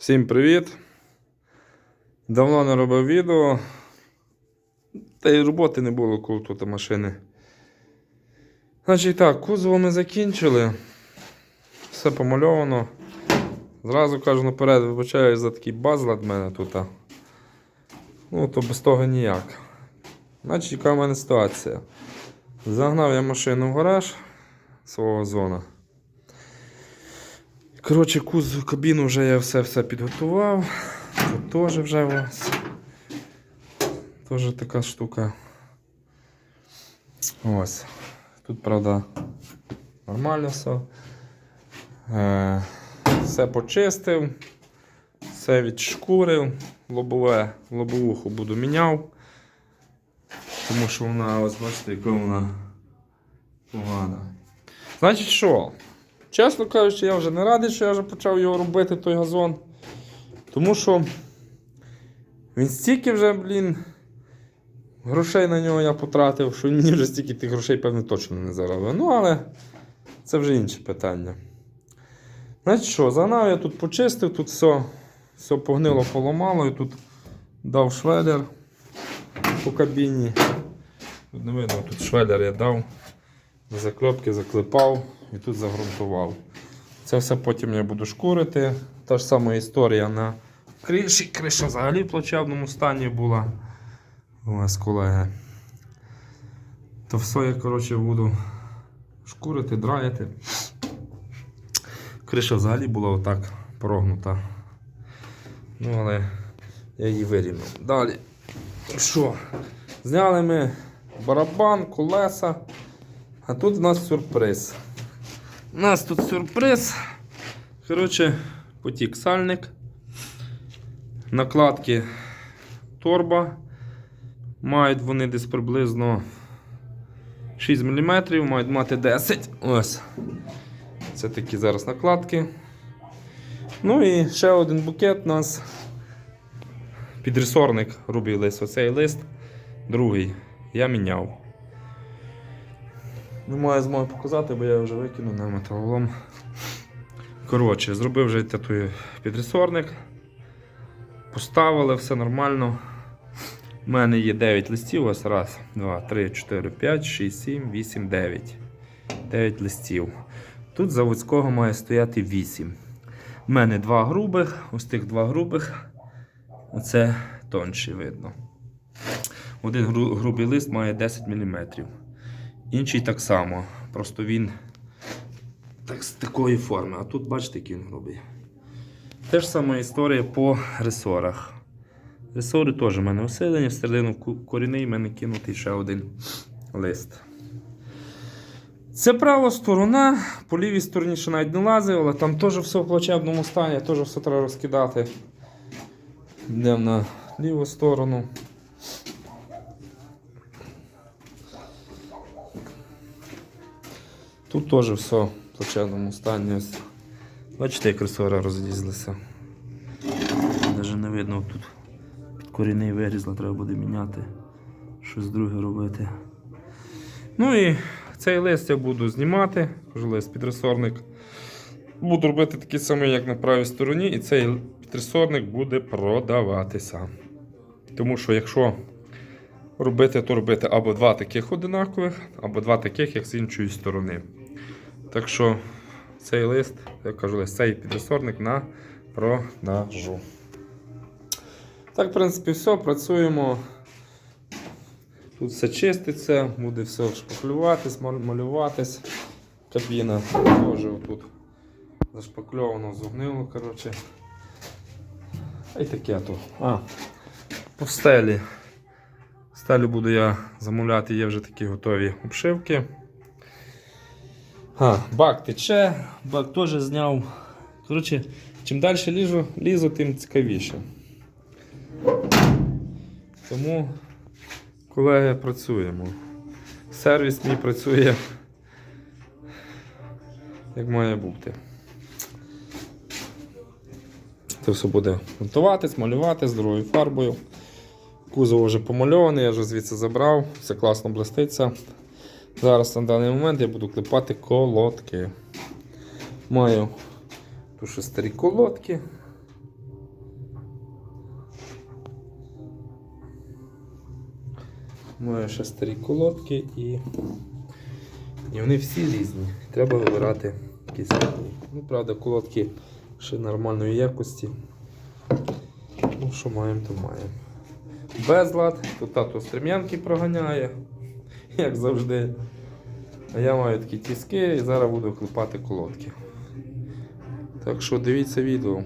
Всім привіт! Давно не робив відео. Та й роботи не було коли тут машини. Значить так, кузово ми закінчили. Все помальовано. Зразу кажу наперед, вибачаюсь за такий базлад в мене тут. Ну, то без того ніяк. Значить, яка в мене ситуація? Загнав я машину в гараж свого зона. Коротше, кузов кабіну вже я все-все підготував. Тут теж вже ось. Теж така штука. Ось. Тут, правда, нормально все. Е, все почистив, все відшкурив, лобове, лобовуху буду міняв. Тому що вона, ось бачите, яка вона погана. Значить що? Чесно кажучи, я вже не радий, що я вже почав його робити, той газон. Тому що він стільки вже, блін, грошей на нього я потратив, що мені вже стільки тих грошей, певно, точно не заробив. Ну, але це вже інше питання. Значить що, загнав я тут почистив, тут все, все погнило, поламало, і тут дав швелер по кабіні. Не видно, тут швелер я дав, закльопки заклепав і тут загрунтував. Це все потім я буду шкурити. Та ж сама історія на криші. Криша взагалі в плачевному стані була. У вас колеги. То все я коротше, буду шкурити, драяти. Криша взагалі була отак прогнута. Ну, але я її вирівняв. Далі. Що? Зняли ми барабан, колеса. А тут у нас сюрприз. У нас тут сюрприз. Коротше, потік сальник. Накладки торба. Мають вони десь приблизно 6 мм, мають мати 10. Ось. Це такі зараз накладки. Ну і ще один букет у нас. Підресорник робив оцей лист. Другий. Я міняв. Не маю змоги показати, бо я вже викинув на металолом. Коротше, зробив вже той підресорник. Поставили, все нормально. У мене є 9 листів. Ось раз, два, три, 4, 5, 6, 7, 8, 9. 9 листів. Тут заводського має стояти 8. У мене два грубих, ось тих два грубих. Оце тонші видно. Один грубий лист має 10 мм. Інший так само. Просто він так, з такої форми. А тут бачите, який він грубий. Те ж сама історія по ресорах. Ресори теж у мене усилені, всередину ку- корінний в мене кинутий ще один лист. Це права сторона, по лівій стороні ще навіть не лазив, але там теж все в плачевному стані, теж все треба розкидати. Йдемо на ліву сторону. Тут теж все в плачевному стані. Бачите, як ресора розлізлися. Навіть не видно тут під корінний вирізла, треба буде міняти. Щось друге робити. Ну і цей лист я буду знімати, лист підресорник. Буду робити такий самий, як на правій стороні, і цей підресорник буде продаватися. Тому що якщо робити, то робити або два таких одинакових, або два таких, як з іншої сторони. Так що цей лист, я кажу, лист, цей підресорник на продажу. Так, в принципі, все, працюємо. Тут все чиститься, буде все шпаклюватись, малюватись. Кабіна теж тут зашпакльовано, зогнило, коротше. Й таке тут. А, по стелі. Стелю буду я замовляти, є вже такі готові обшивки. А, бак тече, бак теж зняв. Коротше, чим далі лізу, лізу, тим цікавіше. Тому, колеги, працюємо. Сервіс мій працює як має бути. Це все буде монтуватись, малюватись другою фарбою. Кузов вже помальований, я вже звідси забрав, все класно блиститься. Зараз на даний момент я буду клепати колодки. Маю тут старі колодки. Маю ще старі колодки і і вони всі різні. Треба вибирати якісь. Ну, правда, колодки ще нормальної якості. Ну, Що маємо, то маємо. Безлад, тут тато стрем'янки проганяє як завжди. А я маю такі тіски і зараз буду клепати колодки. Так що дивіться відео.